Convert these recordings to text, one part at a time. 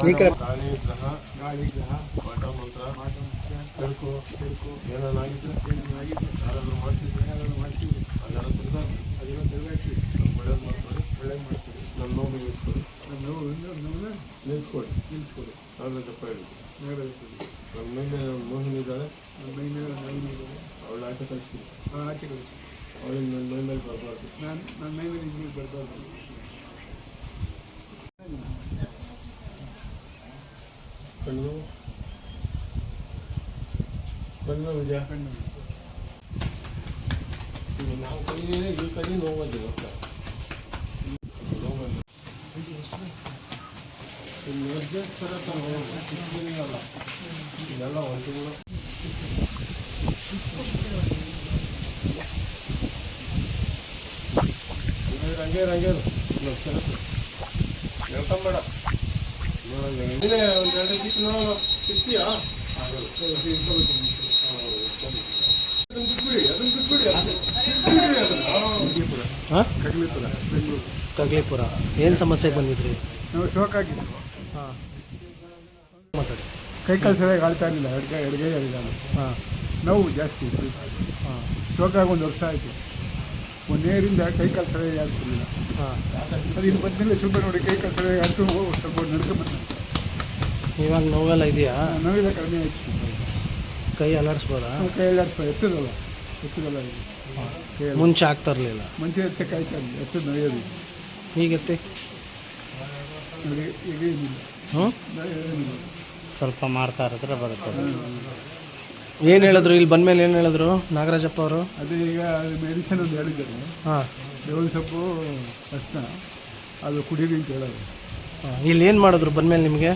ಈ ಕಡೆ ಗಾಳಿ ಗ್ರಹ ಗಾಳಿ ಗ್ರಹ ಪಾಠ ಮಂತ್ರ ಬೆಳಕು ಬೆಳಕು ಏನಾಗಿದ್ದು ಏನಾಗಿತ್ತು ಯಾರಾದ್ರೂ ಮಾಡ್ತಿದ್ರೆ? ಏನಾದರೂ ಮಾಡ್ತೀವಿ ಅದೆಲ್ಲ ತಿರ್ಗಾಕಿ ಅದೆಲ್ಲ ತಿರುಗಾಕಿ ಒಳ್ಳೇದು ಮಾಡ್ಕೊಳ್ಳಿ ಒಳ್ಳೆ ಮಾಡ್ತೀವಿ ನನ್ನ ನೋವು ನಿಲ್ಲಿಸ್ಕೊಳ್ಳಿ. ನಮ್ಮ ನೋವು ನಮ್ಮನ್ನ ನಿಲ್ಲಿಸ್ಕೊಳ್ಳಿ. ದಪ್ಪ ಹೇಳಿ ನಮ್ಮ ನನ್ನ ಮೋಹಿನಿ ಮೋಹಿನಿದ್ದಾಳೆ ನಮ್ಮ ಮೈ ಮೇಲೆ ನವೀನಿದೆ ಅವಳು ಆಚೆ ಕಳಿಸ್ತೀನಿ. ಆ ಆಚೆ ಕಳಿಸ್ತೀನಿ. ಅವಳಿಗೆ ನನ್ನ ಮೈ ಮೇಲೆ ಬರಬಾರ್ದು. ನಾನು ನನ್ನ ಮೈ ಮೇಲೆ ಬರಬಾರ್ದು. ಕಣ್ಣು. ಕಣ್ಣು ವಿಜಯ ಕಣ್ಣು ನಾವು ಕಲಿಯೇ ಈ ಕಲಿ ಹತ್ರ ಹೋಗು. ಸಿಕ್ಕಿದ್ದೀನಲ್ಲ. ಇದೆಲ್ಲ ಹೊಂಟಿಗಳು ರಂಗೇ ರಂಗೇ ಹೇಳ್ಕೊಂಬೇಡ ಹಾಂ ಕಗ್ಲಿಪುರ. ಬೆಂಗಳೂರು ಕಗ್ಲಿಪುರ ಏನು ಸಮಸ್ಯೆಗೆ ಬಂದಿದ್ರಿ? ನಾವು ಶೋಕ್ ಹಾಂ. ಮಾತಾಡಿ. ಕೈ ಕಾಲು ಸರಿಯಾಗಿ ಆಳ್ತಾ ಇರಲಿಲ್ಲ. ಎಡಗೈ ಎಡಗೈ ಆಗಿಲ್ಲ ಹಾಂ. ನೋವು ಜಾಸ್ತಿ ಹಾಂ. ಶೋಕಾಗಿ ಒಂದು ವರ್ಷ ಆಯಿತು. ಒಂದು ನೇರಿಂದ ಕೈ ಕಾಲು ಸರಿಯಾಗಿ ಆಗ್ತಿರಲಿಲ್ಲ ಅದು ಇಲ್ಲಿ ಬಂದಮೇಲೆ ಸ್ವಲ್ಪ ನೋಡಿ ಕೈ ಕಸರೆ ಆಡ್ತು ಸ್ವಲ್ಪ ನಡ್ಕೊಂಬಂದ ಇವಾಗ ನೋವೆಲ್ಲ ಇದೆಯಾ? ನೋವೆಲ್ಲ ಕಡಿಮೆ ಆಯ್ತು ಕೈ ಅಲಾಡಿಸ್ಬೋದಾ ಕೈ ಅಲಾಡಿಸ್ಬೋದು ಎತ್ತದಲ್ಲ ಎತ್ತದಲ್ಲ ಇದು. ಮುಂಚೆ ಆಗ್ತಾ ಇರಲಿಲ್ಲ. ಮುಂಚೆ ಎತ್ತಕ್ಕೆ ಕೈ ಇರಲಿಲ್ಲ ಎತ್ತದ ನೋಯೋದು. ಈಗತ್ತೆ ನೋಡಿ ಈಗ ಏನಿಲ್ಲ. ಹ್ಞೂ ಸ್ವಲ್ಪ ಮಾಡ್ತಾ ಇರಿದ್ರೆ ಬರುತ್ತೆ. ಏನು ಹೇಳಿದ್ರು? ಇಲ್ಲಿ ಬಂದಮೇಲೆ ಏನು ಹೇಳಿದ್ರು? ನಾಗರಾಜಪ್ಪ ಅವರು? ಅದೇ ಈಗ ಮೆಡಿಸಿನ್ ಒಂದು ಹೇಳಿದ್ದಾರೆ. ಹಾಂ. ಸೊಪ್ಪು ಕಷ್ಟ. ಅದು ಕುಡೀರಿ ಅಂತ ಹೇಳೋದು ಇಲ್ಲಿ ಏನು ಮಾಡಿದ್ರು ಬಂದಮೇಲೆ ನಿಮಗೆ?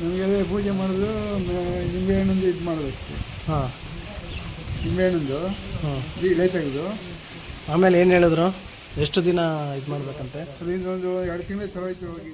ನಮಗೆ ಪೂಜೆ ಮಾಡೋದು ನಿಮಗೆ ನಿಂಬೆಹಣ್ಣೊಂದು ಇದು ಮಾಡೋದು ಅಷ್ಟೇ. ಹಾಂ. ನಿಂಬೆಹಣ್ಣೊಂದು. ಹಾಂ. ಎಲೆ ತೆಗೆದು ಆಮೇಲೆ ಏನು ಹೇಳಿದ್ರು? ಎಷ್ಟು ದಿನ ಇದು ಮಾಡಬೇಕಂತೆ? ಅದು ಒಂದು ಎರಡು ತಿಂಗಳು ಚಲೋ ಆಯ್ತು ಹೋಗಿ.